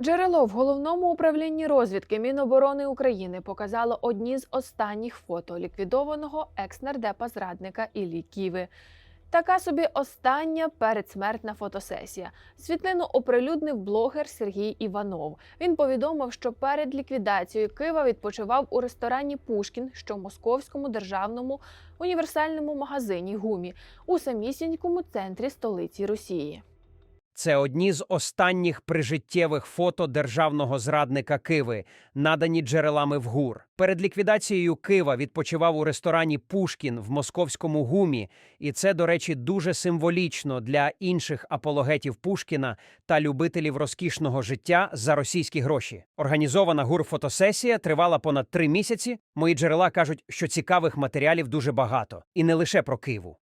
Джерело в головному управлінні розвідки Міноборони України показало одні з останніх фото ліквідованого екс-нардепа зрадника Іллі Ківи. Така собі остання передсмертна фотосесія. Світлину оприлюднив блогер Сергій Іванов. Він повідомив, що перед ліквідацією Кива відпочивав у ресторані Пушкін, що в московському державному універсальному магазині Гумі у самісінькому центрі столиці Росії. Це одні з останніх прижиттєвих фото державного зрадника Киви, надані джерелами в ГУР. Перед ліквідацією Кива відпочивав у ресторані Пушкін в московському гумі, і це, до речі, дуже символічно для інших апологетів Пушкіна та любителів розкішного життя за російські гроші. Організована ГУР фотосесія тривала понад три місяці. Мої джерела кажуть, що цікавих матеріалів дуже багато, і не лише про Киву.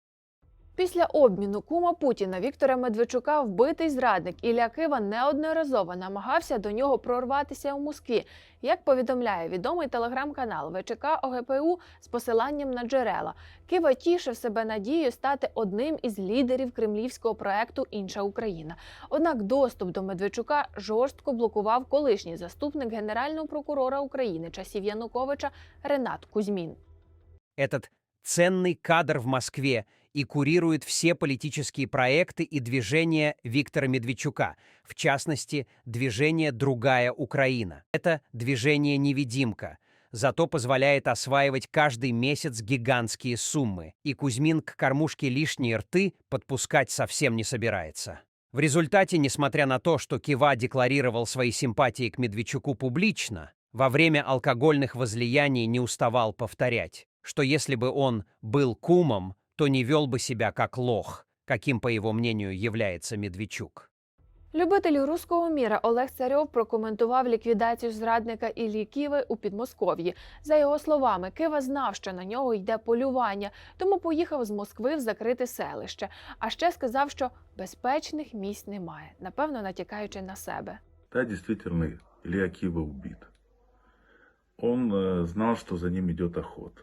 Після обміну кума Путіна Віктора Медведчука вбитий зрадник Ілля Кива неодноразово намагався до нього прорватися у Москві. Як повідомляє відомий телеграм-канал ВЧК ОГПУ з посиланням на джерела, Кива тішив себе надією стати одним із лідерів кремлівського проекту Інша Україна. Однак доступ до Медведчука жорстко блокував колишній заступник генерального прокурора України часів Януковича Ренат Кузьмін. Этот ценный кадр в Москве и курирует все политические проекты и движения Виктора Медведчука, в частности, движение «Другая Украина». Это движение-невидимка, зато позволяет осваивать каждый месяц гигантские суммы, и Кузьмин к кормушке лишние рты подпускать совсем не собирается. В результате, несмотря на то, что Кива декларировал свои симпатии к Медведчуку публично, во время алкогольных возлияний не уставал повторять, что если бы он был кумом, то не вел бы себя как лох, каким, по его мнению, является Медведчук. Любитель руського міра Олег Царьов прокоментував ліквідацію зрадника Іллі Ківи у Підмосков'ї. За його словами, Кива знав, що на нього йде полювання, тому поїхав з Москви в закрите селище. А ще сказав, що безпечних місць немає, напевно, натякаючи на себе. Да, действительно, Илья Кива убит. Он э, знал, что за ним идет охота.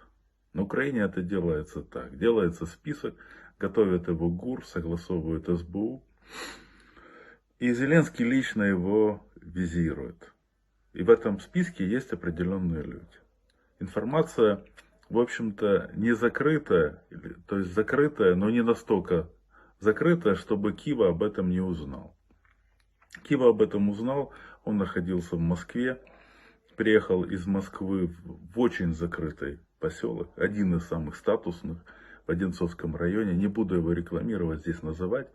На Украине это делается так. Делается список, готовят его ГУР, согласовывают СБУ. И Зеленский лично его визирует. И в этом списке есть определенные люди. Информация, в общем-то, не закрытая, то есть закрытая, но не настолько закрытая, чтобы Кива об этом не узнал. Кива об этом узнал, он находился в Москве, приехал из Москвы в, очень закрытый поселок, один из самых статусных в Одинцовском районе, не буду его рекламировать, здесь называть.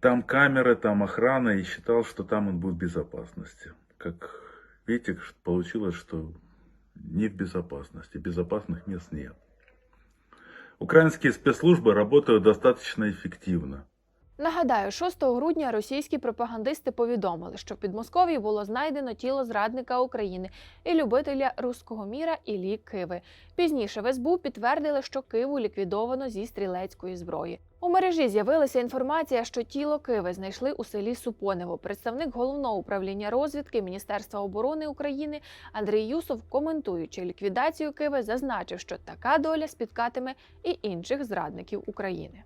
Там камеры, там охрана, и считал, что там он будет в безопасности. Как видите, получилось, что не в безопасности, безопасных мест нет. Украинские спецслужбы работают достаточно эффективно. Нагадаю, 6 грудня російські пропагандисти повідомили, що в Підмосков'ї було знайдено тіло зрадника України і любителя руського міра Іллі Киви. Пізніше в СБУ підтвердили, що Киву ліквідовано зі стрілецької зброї. У мережі з'явилася інформація, що тіло Киви знайшли у селі Супонево. Представник головного управління розвідки Міністерства оборони України Андрій Юсов, коментуючи ліквідацію Киви, зазначив, що така доля спіткатиме і інших зрадників України.